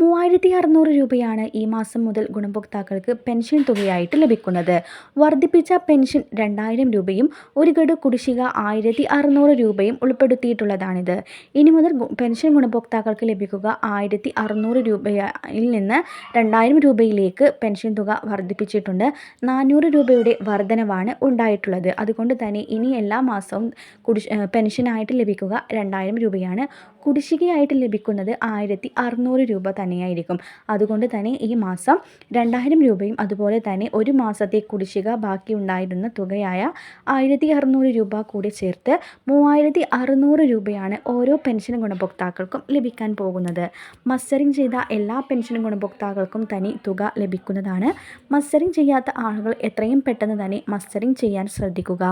മൂവായിരത്തി അറുന്നൂറ് രൂപയാണ് ഈ മാസം മുതൽ ഗുണഭോക്താക്കൾക്ക് പെൻഷൻ തുകയായിട്ട് ലഭിക്കുന്നത്. വർദ്ധിപ്പിച്ച പെൻഷൻ രണ്ടായിരം രൂപയും ഒരു ഗഡു കുടിശ്ശിക ആയിരത്തി അറുന്നൂറ് രൂപയും ഉൾപ്പെടുത്തിയിട്ടുള്ളതാണിത്. ഇനി മുതൽ പെൻഷൻ ഗുണഭോക്താക്കൾക്ക് ലഭിക്കുക ആയിരത്തി അറുന്നൂറ് രൂപയിൽ നിന്ന് രണ്ടായിരം രൂപയിലേക്ക് പെൻഷൻ തുക വർദ്ധിപ്പിച്ചിട്ടുണ്ട്. നാനൂറ് രൂപയുടെ വർധനവാണ് ഉണ്ടായിട്ടുള്ളത്. അതുകൊണ്ട് തന്നെ ഇനി എല്ലാ മാസവും കുടിശ് പെൻഷനായിട്ട് ലഭിക്കുക രണ്ടായിരം രൂപയാണ്. കുടിശ്ശികയായിട്ട് ലഭിക്കുന്നത് ആയിരത്തി അറുന്നൂറ് രൂപ തന്നെയായിരിക്കും. അതുകൊണ്ട് തന്നെ ഈ മാസം രണ്ടായിരം രൂപയും അതുപോലെ തന്നെ ഒരു മാസത്തെ കുടിശ്ശിക ബാക്കി ഉണ്ടായിരുന്ന തുകയായ ആയിരത്തി അറുന്നൂറ് രൂപ കൂടി ചേർത്ത് മൂവായിരത്തി അറുന്നൂറ് രൂപയാണ് ഓരോ പെൻഷൻ ഗുണഭോക്താക്കൾക്കും ലഭിക്കാൻ പോകുന്നത്. മസ്റ്ററിംഗ് ചെയ്ത എല്ലാ പെൻഷൻ ഗുണഭോക്താക്കൾക്കും തനി തുക ലഭിക്കുന്നതാണ്. മസ്റ്ററിംഗ് ചെയ്യാത്ത ആളുകൾ എത്രയും പെട്ടെന്ന് തന്നെ മസ്റ്ററിംഗ് ചെയ്യാൻ ശ്രദ്ധിക്കുക.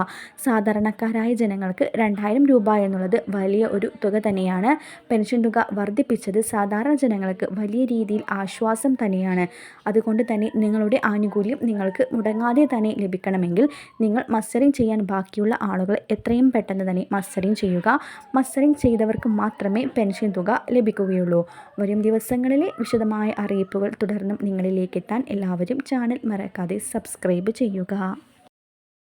സാധാരണക്കാരായ ജനങ്ങൾക്ക് രണ്ടായിരം രൂപ എന്നുള്ളത് വലിയ ഒരു തുക തന്നെയാണ്. പെൻഷൻ തുക വർദ്ധിപ്പിച്ചത് സാധാരണ ജനങ്ങൾക്ക് വലിയ രീതിയിൽ ആശ്വാസം തന്നെയാണ്. അതുകൊണ്ട് തന്നെ നിങ്ങളുടെ ആനുകൂല്യം നിങ്ങൾക്ക് മുടങ്ങാതെ തന്നെ ലഭിക്കണമെങ്കിൽ നിങ്ങൾ മസ്റ്ററിങ് ചെയ്യാൻ ബാക്കിയുള്ള ആളുകൾ എത്രയും പെട്ടെന്ന് തന്നെ മസ്റ്ററിങ് ചെയ്യുക. മസ്റ്ററിങ് ചെയ്തവർക്ക് മാത്രമേ പെൻഷൻ തുക ലഭിക്കുകയുള്ളൂ. വരും ദിവസങ്ങളിലെ വിശദമായ അറിയിപ്പുകൾ തുടർന്നും നിങ്ങളിലേക്ക് എത്താൻ എല്ലാവരും ചാനൽ മറക്കാതെ സബ്സ്ക്രൈബ് ചെയ്യുക.